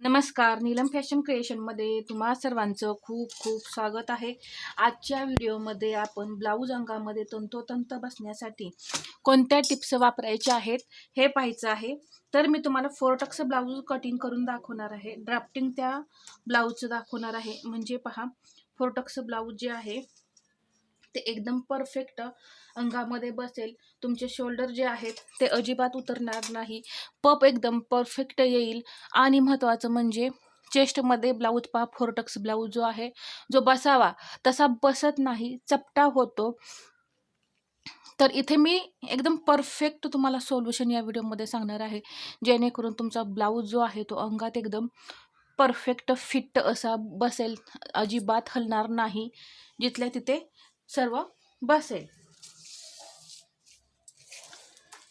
नमस्कार नीलम फॅशन क्रिएशनमध्ये तुम्हा सर्वांचं खूप खूप स्वागत आहे. आजच्या व्हिडिओमध्ये आपण ब्लाऊज अंगामध्ये तंतोतंत बसण्यासाठी कोणत्या टिप्स वापरायच्या आहेत हे पाहायचं आहे. तर मी तुम्हाला फोरटक्स ब्लाऊज कटिंग करून दाखवणार आहे. ड्राफ्टिंग त्या ब्लाऊजचं दाखवणार आहे. म्हणजे पहा फोरटक्स ब्लाऊज जे आहे ते एकदम परफेक्ट अंगामध्ये बसेल. तुमचे शोल्डर जे आहेत ते अजिबात उतरणार नाही. पप एकदम परफेक्ट येईल. आणि महत्त्वाचं म्हणजे चेस्टमध्ये ब्लाऊज पा फोरटक्स ब्लाऊज जो आहे जो बसावा. तसा बसत नाही चपटा होतो. तर इथे मी एकदम परफेक्ट तुम्हाला सोल्युशन या व्हिडिओमध्ये सांगणार आहे. जेणेकरून तुमचा ब्लाऊज जो आहे तो अंगात एकदम परफेक्ट फिट असा बसेल. अजिबात हलणार नाही. जिथल्या तिथे सर्व बसेल.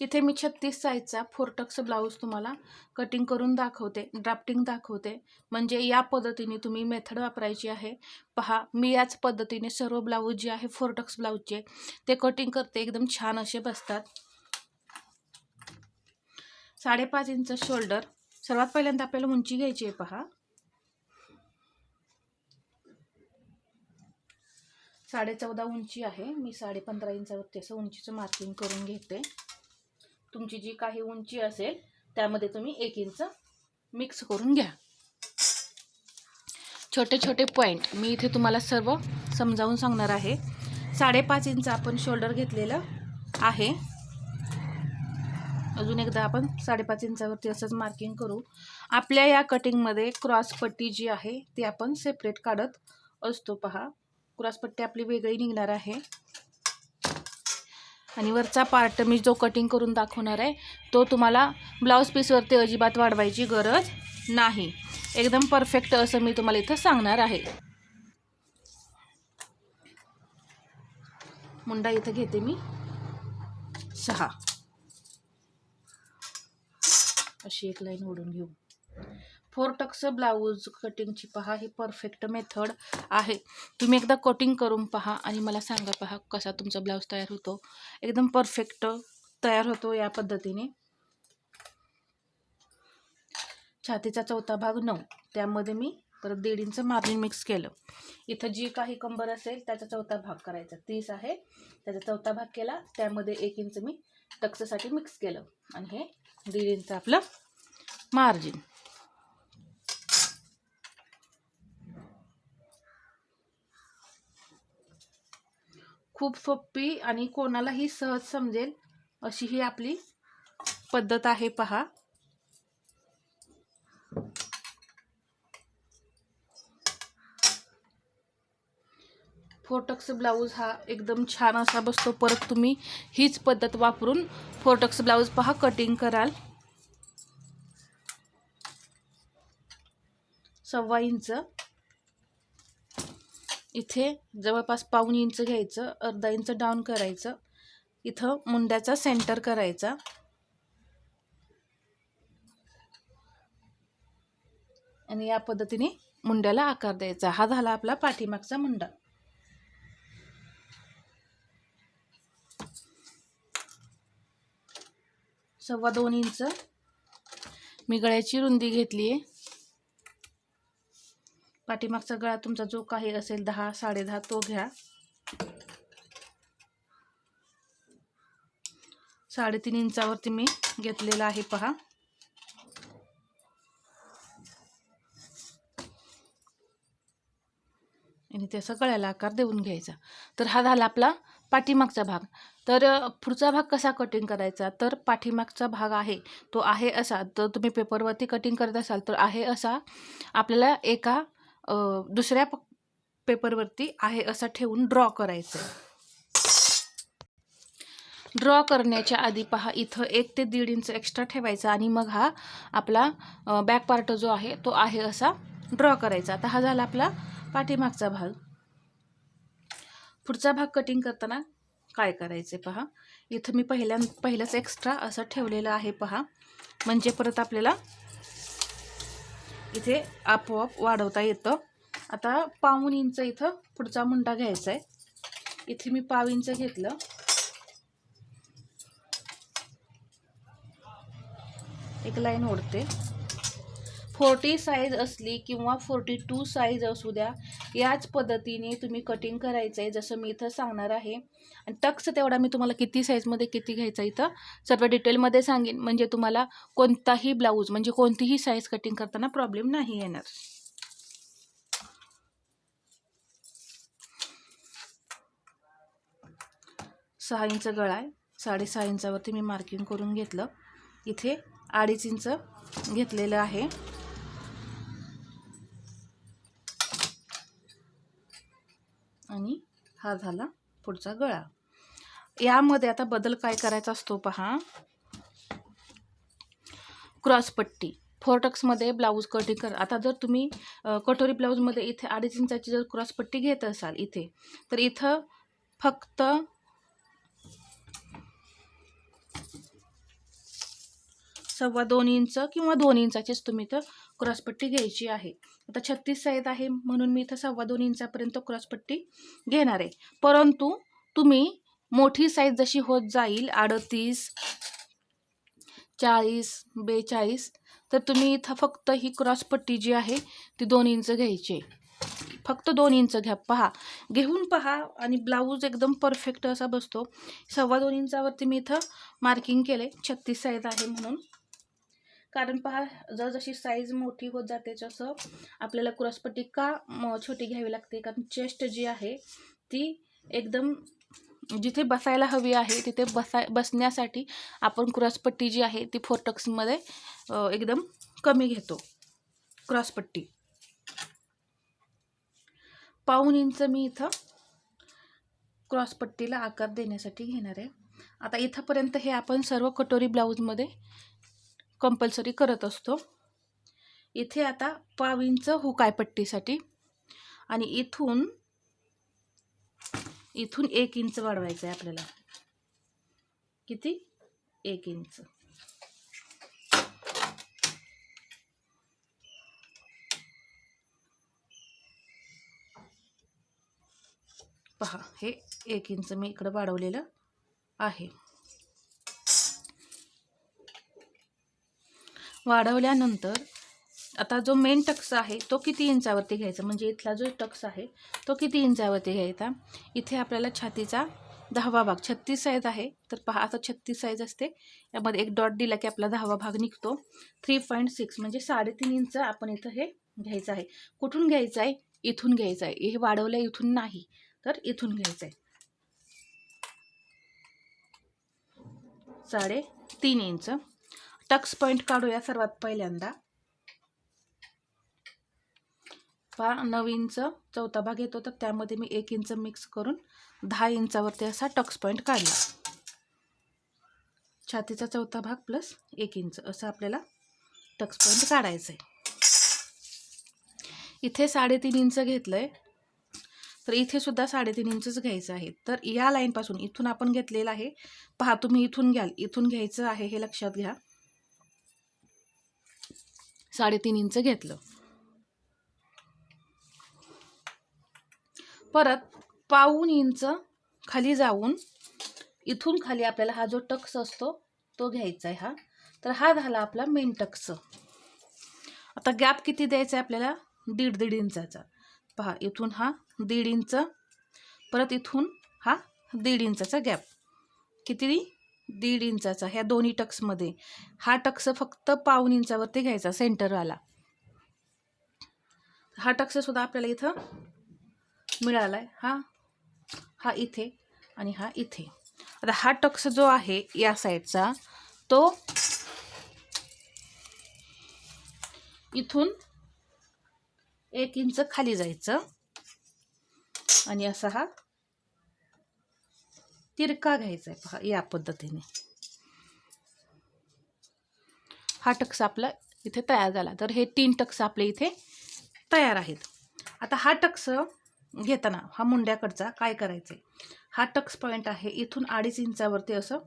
इथे मी छत्तीस साईजचा फोरटक्स ब्लाऊज तुम्हाला कटिंग करून दाखवते ड्राफ्टिंग दाखवते. म्हणजे या पद्धतीने तुम्ही मेथड वापरायची आहे. पहा मी याच पद्धतीने सर्व ब्लाऊज जे आहे फोरटक्स ब्लाऊजचे ते कटिंग करते एकदम छान असे बसतात. साडेपाच इंच शोल्डर सर्वात पहिल्यांदा आपल्याला उंची घ्यायची आहे पहा. साडेचौदा उंची आहे. मी साडे पंधरा इंचावरती असं उंचीचं मार्किंग करून घेते. तुमची जी काही उंची असेल त्यामध्ये तुम्ही एक इंच मिक्स करून घ्या. छोटे छोटे पॉईंट मी इथे तुम्हाला सर्व समजावून सांगणार आहे. साडेपाच इंच आपण शोल्डर घेतलेलं आहे. अजून एकदा आपण साडेपाच इंचावरती असंच मार्किंग करू. आपल्या या कटिंगमध्ये क्रॉस पट्टी जी आहे ती आपण सेपरेट काढत असतो. पहा क्रॉसपट्टी आपली वेगळी निघणार आहे. आणि वरचा पार्ट मी जो कटिंग करून दाखवणार आहे तो तुम्हाला ब्लाऊज पीसवरती अजिबात वाढवायची गरज नाही. एकदम परफेक्ट असं मी तुम्हाला इथं सांगणार आहे. मुंडा इथं घेते मी. सहा. अशी एक लाईन ओढून घेऊ. फोर टक्स ब्लाऊज कटिंगची पहा ही परफेक्ट मेथड आहे. तुम्ही एकदा कटिंग करून पहा आणि मला सांगा पहा कसा तुमचा ब्लाऊज तयार होतो. एकदम परफेक्ट तयार होतो या पद्धतीने. छातीचा चौथा भाग नऊ. त्यामध्ये मी परत दीड इंच मार्जिन मिक्स केलं. इथं जी काही कंबर असेल त्याचा चौथा भाग करायचा. तीस आहे. त्याचा चौथा भाग केला. त्यामध्ये एक इंच मी टक्ससाठी मिक्स केलं. आणि हे दीड इंच आपलं मार्जिन. खूप सोपी आणि कोणालाही सहज समजेल अशी ही आपली पद्धत आहे पहा. फोटक्स ब्लाऊज हा एकदम छान असा बसतो. परत तुम्ही हीच पद्धत वापरून फोटक्स ब्लाऊज पहा कटिंग कराल. सव्वा इंच. इथे जवळपास पाऊन इंच घ्यायचं अर्धा इंच डाऊन करायचं. इथं मुंड्याचा सेंटर करायचा. आणि या पद्धतीने मुंड्याला आकार द्यायचा. हा झाला आपला पाठीमागचा मुंडा. सव्वा दोन इंच. मी गळ्याची रुंदी घेतली आहे पाठीमागचा गळा तुमचा जो काही असेल दहा साडेदहा तो घ्या. साडेतीन इंचावरती मी घेतलेला आहे पहा. आणि त्याचा गळ्याला आकार देऊन घ्यायचा. तर हा झाला आपला पाठीमागचा भाग. तर पुढचा भाग कसा कटिंग करायचा? तर पाठीमागचा भाग आहे तो आहे असा. तर तुम्ही पेपरवरती कटिंग करत असाल तर आहे असा. आपल्याला एका दुसऱ्या पेपरवरती आहे असा ठेवून ड्रॉ करायचं ड्रॉ करण्याच्या आधी पहा इथं एक ते दीड इंच एक्स्ट्रा ठेवायचा आणि मग हा आपला बॅक पार्ट जो आहे तो आहे असा ड्रॉ करायचा. आता हा झाला आपला पाठीमागचा भाग. पुढचा भाग कटिंग करताना काय करायचे पहा? इथं मी पहिल्या पहिलंच एक्स्ट्रा असं ठेवलेलं आहे पहा. म्हणजे परत आपल्याला इथे आपोआप वाढवता येतं. आता पाऊन इंच इथं पुढचा मुंडा घ्यायचा आहे इथे मी पाव इंच घेतलं. एक लाईन ओढते. फोर्टी साईज असली किंवा फोर्टी टू साईज असू द्या याच पद्धतीने तुम्ही कटिंग करायचं आहे जसं मी इथं सांगणार आहे. आणि टक्स तेवढा मी तुम्हाला किती साईजमध्ये किती घ्यायचा इथं सर्व डिटेलमध्ये सांगेन. म्हणजे तुम्हाला कोणताही ब्लाऊज म्हणजे कोणतीही साईज कटिंग करताना प्रॉब्लेम नाही येणार. सहा इंच गळा आहे. साडेसहा इंचावरती मी मार्किंग करून घेतलं. इथे अडीच इंच घेतलेलं आहे. आणि हा झाला पुढचा गळा. यामध्ये आता बदल काय करायचा असतो पहा. क्रॉसपट्टी फोरटक्समध्ये ब्लाऊज कटिंग कर आता जर तुम्ही कटोरी ब्लाऊजमध्ये इथे अडीच इंचाची जर क्रॉसपट्टी घेत असाल इथे तर इथं फक्त सव्वा दोन इंच किंवा दोन इंचाचीच तुम्ही तर क्रॉसपट्टी घ्यायची आहे. आता छत्तीस साईज आहे म्हणून मी इथं सव्वा दोन इंचापर्यंत क्रॉसपट्टी घेणार आहे. परंतु तुम्ही मोठी साईज जशी होत जाईल अडतीस चाळीस बेचाळीस तर तुम्ही इथं फक्त ही क्रॉसपट्टी जी आहे ती दोन इंच घ्यायची फक्त दोन इंच घ्या. पहा घेऊन पहा आणि ब्लाऊज एकदम परफेक्ट असा बसतो. सव्वा दोन इंचावरती मी इथं मार्किंग केले छत्तीस साईज आहे म्हणून. कारण पहा जसजशी साईज मोठी होत जाते तसं आपल्याला क्रॉसपट्टी का छोटी घ्यावी लागते. कारण चेस्ट जी आहे ती एकदम जिथे बसायला हवी आहे तिथे बसाय बसण्यासाठी आपण क्रॉसपट्टी जी आहे ती फोरटक्समध्ये एकदम कमी घेतो. क्रॉसपट्टी. पाऊन इंच मी इथं क्रॉसपट्टीला आकार देण्यासाठी घेणार आहे. आता इथंपर्यंत हे आपण सर्व कटोरी ब्लाऊजमध्ये कंपल्सरी करत असतो. इथे आता पाव इंच हुकाय पट्टीसाठी आणि इथून इथून एक इंच वाढवायचं आहे आपल्याला. किती? एक इंच. पहा हे एक इंच मी इकडं वाढवलेलं आहे. वाढवल्यानंतर आता जो मेन टक्स आहे तो किती इंचावरती घ्यायचा? म्हणजे इथला जो टक्स आहे तो किती इंचावरती घ्यायचा? इथे आपल्याला छातीचा दहावा भाग छत्तीस साईज आहे. तर पहा आता छत्तीस साईज असते. यामध्ये एक डॉट दिला की आपला दहावा भाग निघतो. थ्री पॉईंट सिक्स म्हणजे साडेतीन इंच आपण इथं हे घ्यायचं आहे. कुठून घ्यायचं आहे? इथून घ्यायचं आहे. हे वाढवलं इथून नाही तर इथून घ्यायचं आहे. साडेतीन इंच. टक्स पॉईंट काढूया सर्वात पहिल्यांदा. पहा नऊ इंच चौथा भाग येतो तर त्यामध्ये मी एक इंच मिक्स करून दहा इंचावरती असा टक्स पॉईंट काढला. छातीचा चौथा भाग प्लस एक इंच असं आपल्याला टक्स पॉईंट काढायचं आहे इथे साडेतीन इंच घेतलं आहे तर इथे सुद्धा साडेतीन इंचच घ्यायचं आहे. तर या लाईनपासून इथून आपण घेतलेलं आहे. पहा तुम्ही इथून घ्याल. इथून घ्यायचं आहे हे लक्षात घ्या. साडेतीन इंच घेतलं. परत पाऊन इंच खाली जाऊन इथून खाली आपल्याला हा जो टक्स असतो तो घ्यायचा आहे हा. तर हा झाला आपला मेन टक्स. आता गॅप किती द्यायचा आहे आपल्याला? दीड दीड इंचाचा. पहा इथून हा दीड इंच परत इथून हा दीड इंचाचा गॅप किती? दीड इंचाचा ह्या दोन्ही टक्समध्ये. हा टक्स फक्त पाऊन इंचावरती घ्यायचा सेंटरवाला. हा टक्स सुद्धा आपल्याला इथं मिळाला आहे हा हा इथे आणि हा इथे. आता हा टक्स जो आहे या साईडचा तो इथून एक इंच खाली जायचं. आणि असा हा तिरका घ्यायचा आहे पहा या पद्धतीने. हा टक्स आपला इथे तयार झाला. तर हे तीन टक्स आपले इथे तयार आहेत. आता हा टक्स घेताना हा मुंड्याकडचा काय करायचं हा टक्स पॉईंट आहे इथून अडीच इंचावरती असं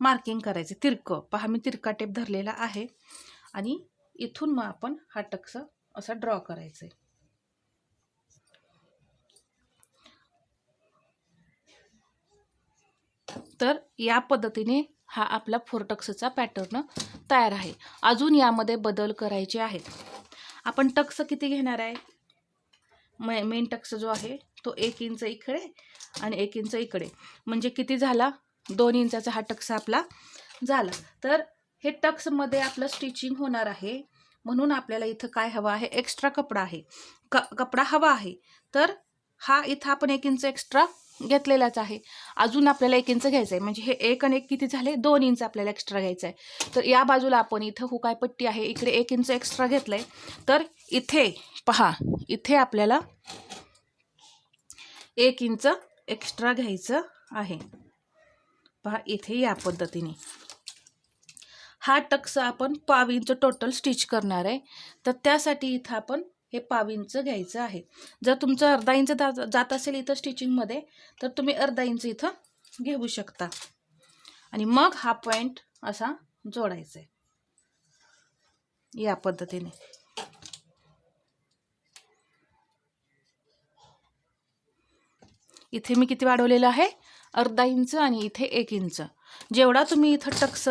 मार्किंग करायचं तिरकं. पहा मी तिरका टेप धरलेला आहे. आणि इथून मग आपण हा टक्स असा ड्रॉ करायचा आहे तर या पद्धतीने हा आपला फोरटक्सचा पॅटर्न तयार आहे. अजून यामध्ये बदल करायचे आहेत. आपण टक्स किती घेणार आहे? मे मेन टक्स जो आहे तो एक इंच इकडे आणि एक इंच इकडे. म्हणजे किती झाला? दोन इंचाचा हा टक्स आपला झाला. तर हे टक्समध्ये आपलं स्टिचिंग होणार आहे. म्हणून आपल्याला इथं काय हवं आहे? एक्स्ट्रा कपडा आहे. क कपडा हवा आहे. तर हा इथं आपण एक इंच एक्स्ट्रा घेतलेलाच आहे. अजून आपल्याला एक इंच घ्यायचं आहे म्हणजे हे एक आणि एक किती झाले? दोन इंच आपल्याला एक्स्ट्रा घ्यायचं आहे तर या बाजूला आपण इथं हुकाय पट्टी आहे इकडे एक इंच एक्स्ट्रा घेतलं आहे तर इथे पहा इथे आपल्याला एक इंच एक्स्ट्रा घ्यायचं आहे. पहा इथे या पद्धतीने. हा टक्स आपण पाव इंच टोटल स्टिच करणार आहे. तर त्यासाठी इथं आपण हे पाव इंच घ्यायचं आहे. जर तुमचं अर्धा इंच जात असेल इथं स्टिचिंगमध्ये तर तुम्ही अर्धा इंच इथं घेऊ शकता. आणि मग हा पॉईंट असा जोडायचा आहे. या पद्धतीने. इथे मी किती वाढवलेलं आहे? अर्धा इंच आणि इथे एक इंच. जेवढा तुम्ही इथं टक्स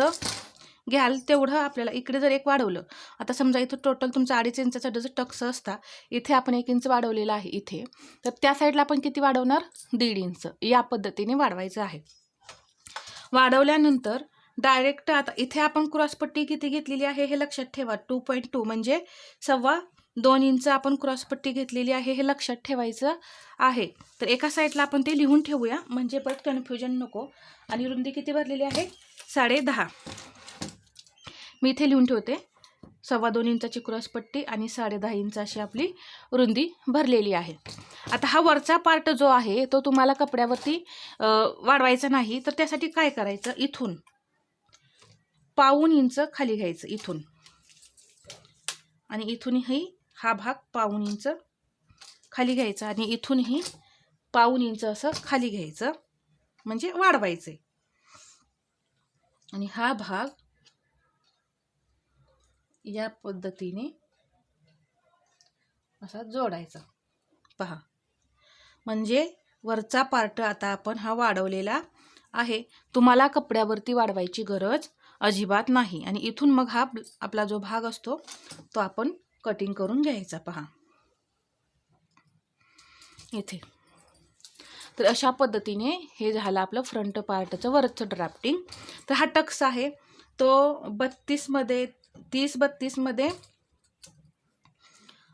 घ्याल तेवढं आपल्याला इकडे जर एक वाढवलं. आता समजा इथं टोटल तुमचा अडीच इंचाचा जर टक्स असता इथे आपण एक इंच वाढवलेला आहे इथे. तर त्या साईडला आपण किती वाढवणार? दीड इंच. या पद्धतीने वाढवायचं आहे. वाढवल्यानंतर डायरेक्ट आता इथे आपण क्रॉसपट्टी किती घेतलेली आहे हे लक्षात ठेवा. टू पॉईंट टू म्हणजे सव्वा दोन इंच आपण क्रॉसपट्टी घेतलेली आहे हे लक्षात ठेवायचं आहे. तर एका साईडला आपण ते लिहून ठेवूया. म्हणजे परत कन्फ्युजन नको. आणि रुंदी किती भरलेली आहे? साडे दहा. मी इथे लिहून ठेवते. सव्वा दोन इंचाची क्रॉसपट्टी आणि साडेदहा इंच अशी आपली रुंदी भरलेली आहे. आता हा वरचा पार्ट जो आहे तो तुम्हाला कपड्यावरती वाढवायचा नाही तर त्यासाठी काय करायचं? इथून. पाऊन इंच खाली घ्यायचं इथून. आणि इथूनही हा भाग पाऊन इंच खाली घ्यायचा आणि इथूनही पाऊन इंच असं खाली घ्यायचं. म्हणजे वाढवायचं आणि हा भाग या पद्धतीने असा जोडायचा. पहा. म्हणजे वरचा पार्ट आता आपण हा वाढवलेला आहे. तुम्हाला कपड्यावरती वाढवायची गरज अजिबात नाही. आणि इथून मग हा आपला जो भाग असतो तो आपण कटिंग करून घ्यायचा. पहा. इथे. तर अशा पद्धतीने हे झालं आपलं फ्रंट पार्टचं वरचं ड्राफ्टिंग तर हा टक्स आहे. तो बत्तीसमध्ये तीस बत्तीसमध्ये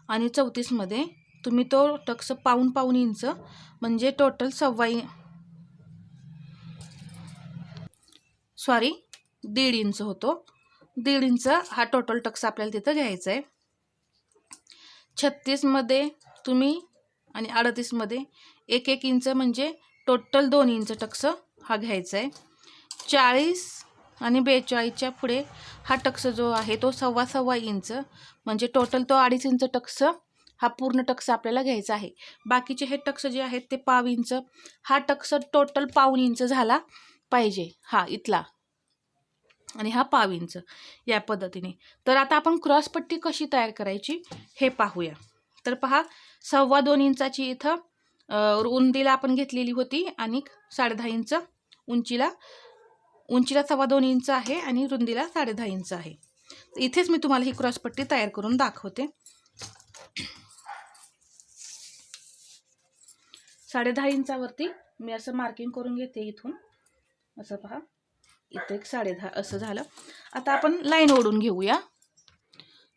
आणि चौतीसमध्ये तुम्ही तो टक्स पाऊन पाऊन इंच म्हणजे टोटल सव्वा सॉरी दीड इंच होतो. दीड इंच हा टोटल टक्स आपल्याला तिथं घ्यायचा आहे. छत्तीसमध्ये तुम्ही आणि अडतीसमध्ये एक एक इंच म्हणजे टोटल दोन इंच टक्स हा घ्यायचा आहे. चाळीस आणि बेचाळीसच्या पुढे हा टक्स जो आहे तो सव्वा सव्वा इंच म्हणजे टोटल तो अडीच इंच टक्स हा पूर्ण टक्स आपल्याला घ्यायचा आहे. बाकीचे हे टक्स जे आहेत ते पाव इंच हा टक्स टोटल पाऊन इंच झाला पाहिजे. हा इथला. आणि हा पाव इंच या पद्धतीने. तर आता आपण क्रॉसपट्टी कशी तयार करायची हे पाहूया. तर पहा सव्वा दोन इंचाची इथं रुंदीला आपण घेतलेली होती आणि साडेदहा इंच उंचीला उंचीला सव्वा दोन इंच आहे आणि रुंदीला साडेदहा इंच आहे. तर इथेच मी तुम्हाला ही क्रॉसपट्टी तयार करून दाखवते. साडेदहा इंचावरती मी असं मार्किंग करून घेते इथून. असं पहा. इथं एक साडेदहा असं झालं. आता आपण लाईन ओढून घेऊया.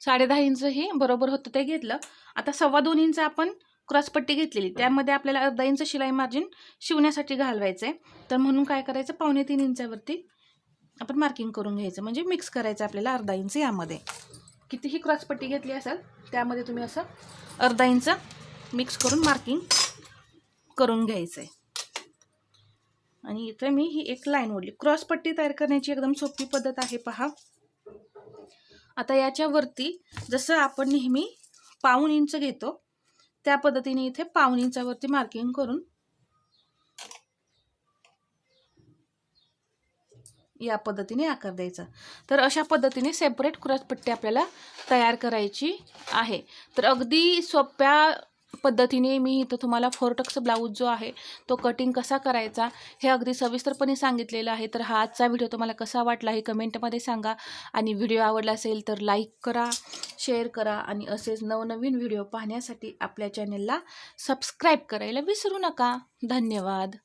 साडेदहा इंच हे बरोबर होतं ते घेतलं. आता सव्वा दोन इंच आपण क्रॉसपट्टी घेतलेली. त्यामध्ये आपल्याला अर्धा इंच शिलाई मार्जिन शिवण्यासाठी घालवायचं आहे तर म्हणून काय करायचं? पावणे तीन इंचावरती आपण मार्किंग करून घ्यायचं. म्हणजे मिक्स करायचं आपल्याला अर्धा इंच यामध्ये. कितीही क्रॉसपट्टी घेतली असेल त्यामध्ये तुम्ही असं अर्धा इंच मिक्स करून मार्किंग करून घ्यायचं आहे आणि इथं मी ही एक लाईन ओढली. क्रॉसपट्टी तयार करण्याची एकदम सोपी पद्धत आहे पहा. आता याच्यावरती जसं आपण नेहमी पाऊन इंच घेतो त्या पद्धतीने इथे पाऊन इंचावरती मार्किंग करून या पद्धतीने आकार द्यायचा. तर अशा पद्धतीने सेपरेट क्रॉसपट्टी आपल्याला तयार करायची आहे. तर अगदी सोप्या पद्धतीने मी इथं तुम्हाला फोरटक्स ब्लाऊज जो आहे तो कटिंग कसा करायचा हे अगदी सविस्तरपणे सांगितलेलं आहे. तर हा आजचा व्हिडिओ तुम्हाला कसा वाटला हे कमेंटमध्ये सांगा. आणि व्हिडिओ आवडला असेल तर लाईक करा शेअर करा आणि असेच नवनवीन व्हिडिओ पाहण्यासाठी आपल्या चॅनेलला सबस्क्राईब करायला विसरू नका. धन्यवाद.